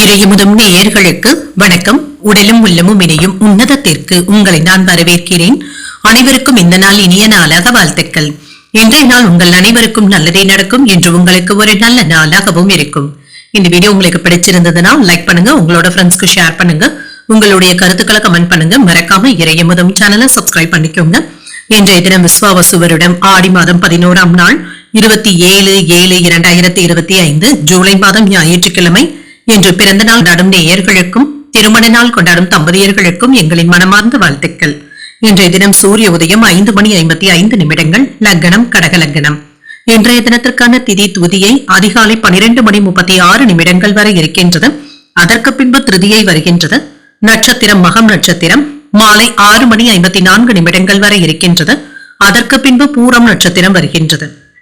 இறையமுதும் நேயர்களுக்கு வணக்கம். உடலும் உள்ளமும் இணையும் உன்னதத்திற்கு உங்களை நான் வரவேற்கிறேன். அனைவருக்கும் இந்த நாள் இனிய நாளாக வாழ்த்துக்கள். இன்றைய நாள் உங்கள் அனைவருக்கும் நல்லதே நடக்கும் என்று உங்களுக்கு ஒரு நல்ல நாளாகவும் இருக்கும். இந்த வீடியோ உங்களுக்கு பிடிச்சிருந்ததுன்னா லைக் பண்ணுங்க உங்களோட ஃப்ரெண்ட்ஸ்க்கு ஷேர் பண்ணுங்க உங்களுடைய கருத்துக்களை கமெண்ட் பண்ணுங்க. மறக்காம இறையமுதம் சேனலை சப்ஸ்கிரைப் பண்ணிக்கோங்க. இன்றைய தினம் விஸ்வாவசுவரிடம் ஆடி மாதம் பதினோராம் நாள் இருபத்தி ஏழு ஏழு இரண்டாயிரத்தி இருபத்தி ஐந்து ஜூலை மாதம் ஞாயிற்றுக்கிழமை இன்று பிறந்தநாள் கொண்டாடும் நேயர்களுக்கும் திருமண நாள் கொண்டாடும் தம்பதியர்களுக்கும் எங்களின் மனமார்ந்த வாழ்த்துக்கள். இன்றைய தினம் சூரிய உதயம் ஐந்து மணி ஐம்பத்தி ஐந்து நிமிடங்கள் லக்னம் கடக லக்னம் இன்றைய தினத்திற்கான திதி துதியை அதிகாலை பனிரெண்டு மணி முப்பத்தி ஆறு நிமிடங்கள் வரை இருக்கின்றது. அதற்கு பின்பு திருதியை வருகின்றது. நட்சத்திரம் மகம் நட்சத்திரம் மாலை ஆறு மணி ஐம்பத்தி நான்கு நிமிடங்கள் வரை இருக்கின்றது. அதற்கு பின்பு பூரம் நட்சத்திரம் வருகின்றது.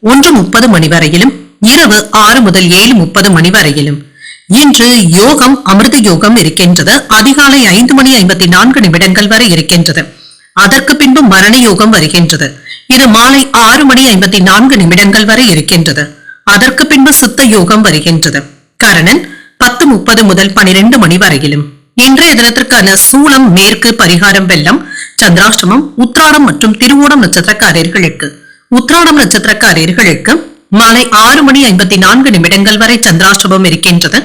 ஒன்று முப்பது மணி வரையிலும் இரவு ஆறு முதல் ஏழு முப்பது மணி வரையிலும் இன்று யோகம் அமிர்த யோகம் இருக்கின்றது. அதிகாலை ஐந்து மணி ஐம்பத்தி நான்கு நிமிடங்கள் வரை இருக்கின்றது. அதற்கு பின்பு மரண யோகம் வருகின்றது. இது மாலை ஆறு மணி ஐம்பத்தி நான்கு நிமிடங்கள் வரை இருக்கின்றது. அதற்கு பின்பு சித்த யோகம் வருகின்றது. கரணன் பத்து முப்பது முதல் பனிரெண்டு மணி வரையிலும். இன்றைய தினத்திற்கான சூளம் மேற்கு பரிகாரம் வெள்ளம் சந்திராஷ்டமம் உத்ராடம் மற்றும் திருவோணம் நட்சத்திரக்காரர்களுக்கு. உத்ராடம் நட்சத்திரக்காரர்களுக்கு மாலை ஆறு மணி ஐம்பத்தி நான்கு நிமிடங்கள் வரை சந்திராஷ்டமம் இருக்கின்றது.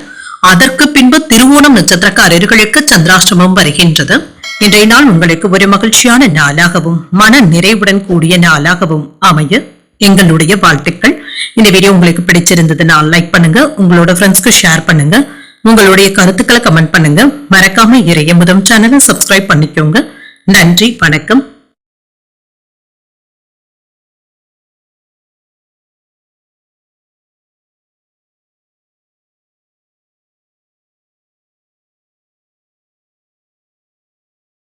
அதற்கு பின்பு திருவோணம் நட்சத்திரக்காரர்களுக்கு சந்திராஷ்டமம் வருகின்றது. இன்றைய நாள் உங்களுக்கு ஒரு மகிழ்ச்சியான நாளாகவும் மன நிறைவுடன் கூடிய நாளாகவும் அமைய எங்களுடைய வாழ்த்துக்கள். இந்த வீடியோ உங்களுக்கு பிடிச்சிருந்ததுன்னா லைக் பண்ணுங்க உங்களோட ஃப்ரெண்ட்ஸ்க்கு ஷேர் பண்ணுங்க உங்களுடைய கருத்துக்களை கமெண்ட் பண்ணுங்க. மறக்காம இறைய முதம் சேனலை சப்ஸ்கிரைப் பண்ணிக்கோங்க. நன்றி வணக்கம்.